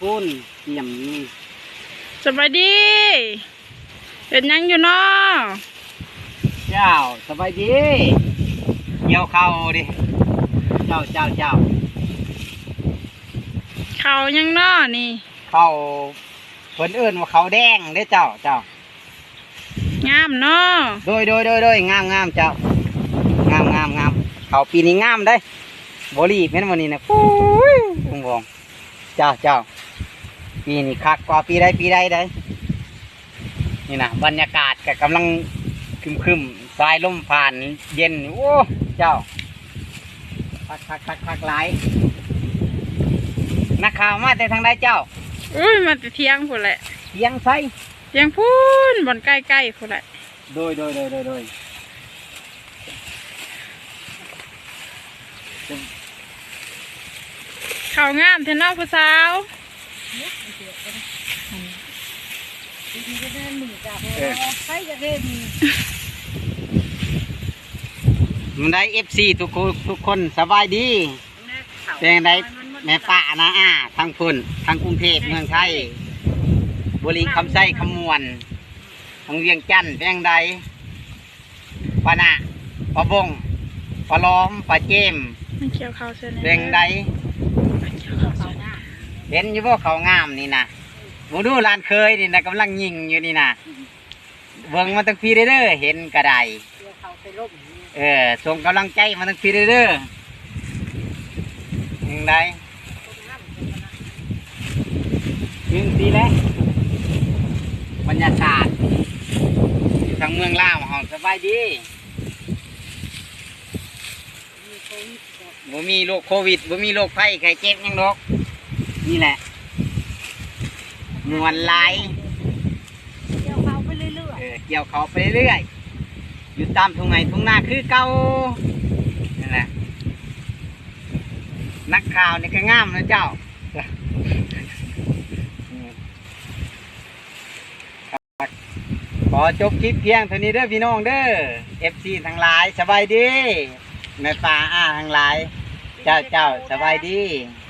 พูนเกี่ยมนี่สบายดี เป็นยังอยู่เนาะเจ้าสบายดีเกี่ยวเข้าดิเจ้าเจ้าเจ้าเขายังเนาะนี่เข้าเพิ่นเอิ้นว่าเขาแดงเด้เจ้าเจ้างามเนาะโดยโดยโดยโดยงามงามเจ้างามงามงามเขาปีนี้งามได้บรีบแม่นวันนี้นะปุ้ยวงวงเจ้าเจ้า ปีนี้คักกว่าปีใดปีใดได้นี่นะบรรยากาศก็กำลังครึมครึมๆสายลมผ่านเย็นโอ้เจ้าคักคักคักคักหลายนักข่าวมาแต่ทางใดเจ้าอุ้ยมันจะเที่ยงพูนแหละเทียงไซเที่ยงพูนบนใกล้ๆพูนแหละโดยโดยโดยโดยโดยเขางามเทนอกผู้สาว เออมันได้เอฟซีทุกคนทุกคนสบายดีเป็นไงแม่ป้านะอ่าทางพุ่นทางกรุงเทพเมืองไทยบุรีคำไส้คำมวนทางเวียงจันทน์เป็นยังไงปานะปะบงปะล้อมปะเจมมันเกี่ยวเขาเส้นเป็นยังไง เกี่ยวเขาเส้น เห็นอยู่ว่าเขางามนี่นะบูดูลานเคยนี่นะกำลังยิงอยู่นี่นะเบิ่งมาตั้งพีเด้อเห็นกระไดเออส่งกำลังใจมาตั้งพีเด้อยังไงยิงสีแล้วบรรยากาศอยู่ทางเมืองลาวเฮาสบายดีบ่มีโรคโควิดบ่มีโรคไข้ไข้เจ็บหยังดอก นี่แหละมวนไหลายเกี่ยวเขาไปเรื่อยๆอยู่ตามทุ่งไงทุ่งนาคือเก่านั่นแหละนักข่าวนี่ก็งามนะเจ้าขอจบคลิปเพียงเท่านี้เด้อพี่น้องเด้อ FC ทั้งหลายสบายดีแม่ป่าอ้าทั้งหลาย เจ้าเจ้าสบายดีส